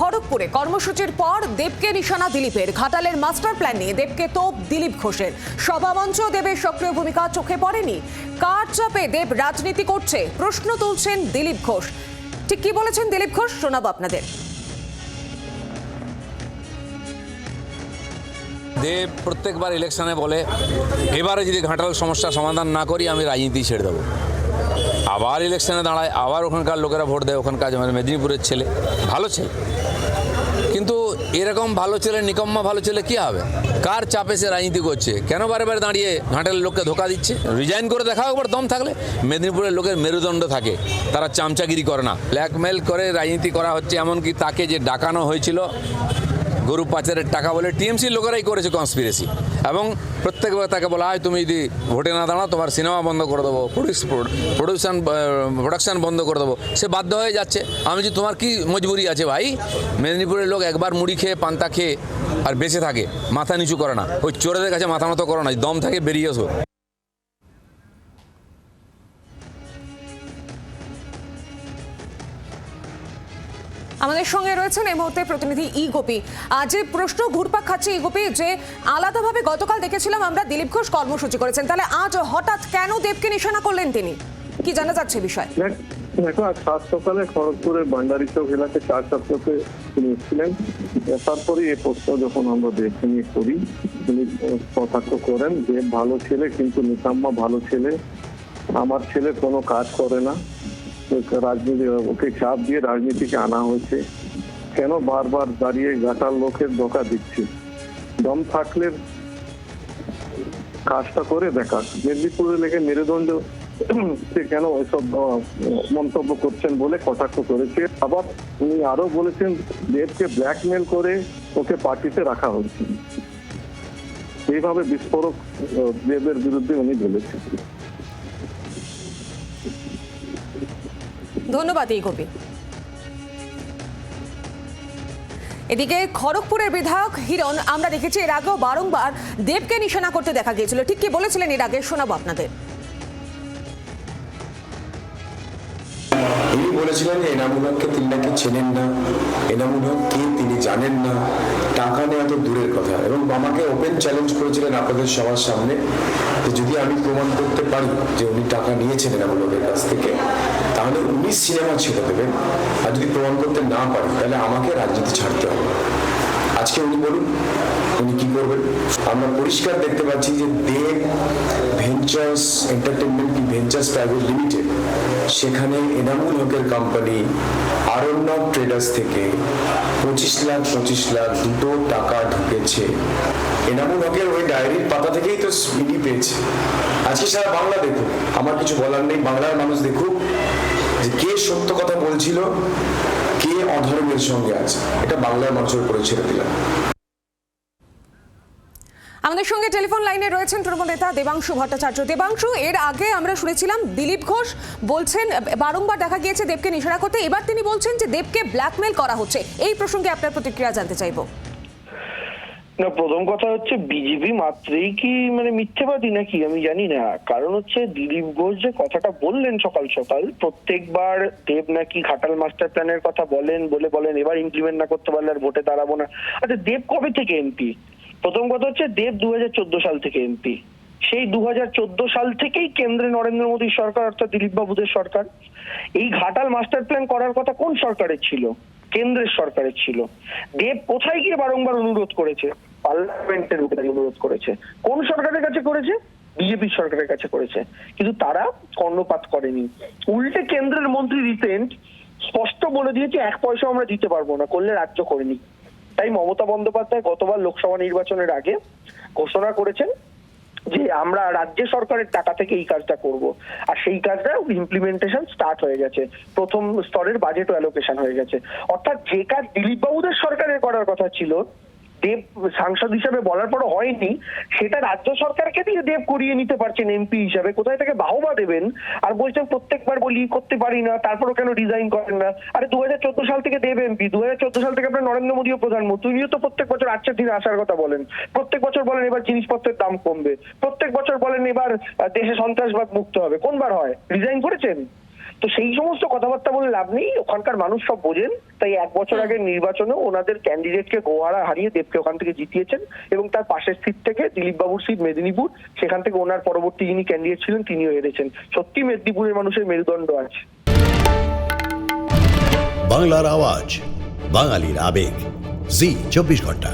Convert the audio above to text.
খড়গপুরে কর্মসূচির পর দেবকে নিশানা দিলীপের। ঘাটালের মাস্টার প্ল্যান নিয়ে দেবকে তোপ দিলীপ ঘোষের। সভামঞ্চ দেবের সক্রিয় ভূমিকা চোখে পড়েনি। কার চাপে দেব রাজনীতি করছে? প্রশ্ন তুলছেন দিলীপ ঘোষ। ঠিক কি বলেছেন দিলীপ ঘোষ? শোনাবো আপনাদের। দেব প্রত্যেকবার ইলেকশনে বলে, এবারে যদি ঘাটাল সমস্যা সমাধান না করি, আমি রাজনীতি ছেড়ে দেবো। আবার ইলেকশনে দাঁড়ায়, আবার ওখানকার লোকেরা ভোট দেয়, ওখানকার মেদিনীপুরের ছেলে, ভালো ছেলে। কিন্তু এরকম ভালো ছেলে, নিকম্মা ভালো ছেলে কি হবে? কার চাপে সে রাজনীতি করছে? কেন বারে বারে দাঁড়িয়ে ঘাটালের লোককে ধোকা দিচ্ছে? রিজাইন করে দেখা একবার দম থাকলে। মেদিনীপুরের লোকের মেরুদণ্ড থাকে, তারা চামচাগিরি করে না। ব্ল্যাকমেল করে রাজনীতি করা হচ্ছে, এমনকি তাকে যে ডাকানো হয়েছিল গরু পাচারের টাকা বলে টিএমসি লোকেরাই করেছে কনস্পিরেসি এবং প্রত্যেকবার তাকে বলা হয়, তুমি যদি ভোটে না দাঁড়াও, তোমার সিনেমা বন্ধ করে দেবো প্রডিউশন প্রোডাকশন বন্ধ করে দেবো। সে বাধ্য হয়ে যাচ্ছে। আমি যে তোমার কি মজবুরি আছে ভাই? মেদিনীপুরের লোক একবার মুড়ি খেয়ে, পান্তা খেয়ে আর বেঁচে থাকে, মাথা নিচু করে না। ওই চোরেদের কাছে মাথা মতো করো না, দম থাকে বেরিয়ে এসো। আমাদের সঙ্গে রয়েছেন এই মুহূর্তে প্রতিনিধি ই আজ যে প্রশ্ন ঘুরপাক খাচ্ছে ই যে আলাদাভাবে গতকাল দেখেছিলাম আমরা দিলীপ ঘোষ কর্মসূচি করেছেন। তাহলে আজ হঠাৎ কেন দেবকে নিশানা করলেন তিনি? কি জানা যাচ্ছে বিষয়? দেখ- আজ সাত সকালে খড়গপুরের ভান্ডারি চৌক এলাকায় চার চক্রতে তিনি এসেছিলেন। তারপরে এই প্রশ্ন যখন আমরা দেখে নিয়ে করি, তিনি কটাক্ষ করেন যে, ভালো ছেলে, কিন্তু নিতাম্মা ভালো ছেলে। আমার ছেলে কোনো কাজ করে না। রাজনীতি, ওকে চাপ দিয়ে রাজনীতিকে আনা হয়েছে। কেন বারবার দাঁড়িয়ে গাটার লোকের ধোকা দিচ্ছে? দম থাকলে কাজটা করে দেখা। মেদিনীপুরে লেগে মেরুদণ্ড কেন ওইসব মন্তব্য করছেন বলে কটাক্ষ করেছে। আবার উনি আরও বলেছেন, দেবকে ব্ল্যাকমেল করে ওকে পার্টিতে রাখা হয়েছে। এইভাবে বিস্ফোরক দেবের বিরুদ্ধে উনি বলেছেন। ধন্যবাদ এই কবি এদিকে খড়গপুরের বিধায়ক হিরণ, আমরা দেখেছি এর আগেও বারংবার দেবকে নিশানা করতে দেখা গিয়েছিল। ঠিক কি বলেছিলেন এর আগে শোনাবো আপনাদের। তিনি বলেছিলেন এনামুল হককে তিনি নাকি চেনেন না, এনামুল হক কে তিনি জানেন না। টাকা নেওয়া তো দূরের কথা। এবং আমাকে ওপেন চ্যালেঞ্জ করেছিলেন আপনাদের সবার সামনে যে যদি আমি প্রমাণ করতে পারি যে উনি টাকা নিয়েছেন এনামুল হকের কাছ থেকে, তাহলে উনি সিনেমা ছেড়ে দেবেন। আর যদি প্রমাণ করতে না পারি, তাহলে আমাকে রাজনীতি ছাড়তে হবে। আজকে উনি বলুন, উনি কি করবেন? আমরা পরিষ্কার দেখতে পাচ্ছি যে দেব ভেঞ্চার্স এন্টারটেনমেন্ট কি? ভেঞ্চার্স প্রাইভেট লিমিটেড সেখানে এনামুল হকের কোম্পানি আরণ্যক ট্রেডার্স থেকে পঁচিশ লাখ পঁচিশ লাখ দুটো টাকা ঢুকেছে। এনামুল হকের ওই ডায়েরির পাতা থেকেই তো ইডি পেয়েছে। আজকে সারা বাংলা দেখুক, আমার কিছু বলার নেই, বাংলার মানুষ দেখুক যে কে সত্য কথা বলছিল, কে অধর্মের সঙ্গে আছে। এটা বাংলার মানুষের ছেড়ে দিলাম। আমাদের সঙ্গে টেলিফোন লাইনে রয়েছেন তৃণমূল নেতা দেবাংশু ভট্টাচার্য। দেবাংশু, এর আগে আমরা শুনেছিলাম দিলীপ ঘোষ বলছেন, বারংবার দেখা গিয়েছে দেবকে নিশানা করতে। এবার তিনি বলছেন যে দেবকে ব্ল্যাকমেল করা হচ্ছে। এই প্রসঙ্গে আপনার প্রতিক্রিয়া জানতে চাইব। না, প্রথম কথা হচ্ছে বিজেপি মাত্রেই কি মানে মিথ্যেবাদী নাকি? আমি জানি না। কারণ হচ্ছে দিলীপ ঘোষ যে কথাটা বললেন সকাল সকাল, প্রত্যেকবার দেব নাকি ঘাটাল মাস্টার প্ল্যানের কথা বলেন বলে বলেন, এবার ইমপ্লিমেন্ট না করতে পারলে আর ভোটে দাঁড়াবো না। আচ্ছা দেব কবে থেকে এমপি? প্রথম কথা হচ্ছে দেব দু হাজার চোদ্দ সাল থেকে এমপি। সেই দু হাজার চোদ্দ সাল থেকেই কেন্দ্রে নরেন্দ্র মোদীর সরকার, অর্থাৎ দিলীপ বাবুদের সরকার। এই ঘাটাল মাস্টার প্ল্যান করার কথা কোন সরকারের ছিল? কেন্দ্রের সরকারের ছিল। দেব কোথায় গিয়ে বারংবার অনুরোধ করেছে? পার্লামেন্টের অনুরোধ করেছে। কোন সরকারের কাছে করেছে? বিজেপি সরকারের কাছে করেছে। কিন্তু তারা কর্ণপাত করেনি। উল্টে কেন্দ্রের মন্ত্রী রিসেন্ট স্পষ্ট বলে দিয়েছে, এক পয়সা আমরা দিতে পারব না, করলে রাজ্য করেনি তাই মমতা বন্দ্যোপাধ্যায় গতবার লোকসভা নির্বাচনের আগে ঘোষণা করেছেন যে আমরা রাজ্য সরকারের টাকা থেকে এই কাজটা করব। আর সেই কাজটা ইমপ্লিমেন্টেশন স্টার্ট হয়ে গেছে। প্রথম স্তরের বাজেট অ্যালোকেশন হয়ে গেছে। অর্থাৎ যে কাজ দিলীপবাবুদের সরকারের করার কথা ছিল দেব, সাংসদ হিসাবে বলার পরও হয়নি, সেটা রাজ্য সরকারকে দিয়ে দেব করিয়ে নিতে পারছেন এমপি হিসাবে। কোথায় থেকে বাহবা দেবেন? আর বলছেন প্রত্যেকবার বলি, করতে পারি না, তারপরও কেন রিজাইন করেন না? আরে দু হাজার চোদ্দ সাল থেকে দেব এমপি দু হাজার চোদ্দ সাল থেকে আপনার নরেন্দ্র মোদীও প্রধানমন্ত্রী, উনিও তো প্রত্যেক বছর আজকের দিনে আসার কথা বলেন। প্রত্যেক বছর বলেন, এবার জিনিসপত্রের দাম কমবে। প্রত্যেক বছর বলেন, এবার দেশে সন্ত্রাসবাদ মুক্ত হবে। কোনবার হয়? রিজাইন করেছেন? তো সেই সমস্ত কথাবার্তা বলে লাভ নেই ওখানকার মানুষ সব বোঝেন। তাই এক বছর আগের নির্বাচনে ওনাদের ক্যান্ডিডেটকে গোয়ারা হারিয়ে দেবকে ওখান থেকে জিতিয়েছেন এবং তার পাশের সিট থেকে দিলীপ বাবুর সিট মেদিনীপুর সেখান থেকে ওনার পরবর্তী যিনি ক্যান্ডিডেট ছিলেন তিনিও হেরেছেন। সত্যি মেদিনীপুরের মানুষের মেরুদণ্ড আছে। বাংলার আওয়াজ বাঙালির আবেগ। জি চব্বিশ ঘণ্টা।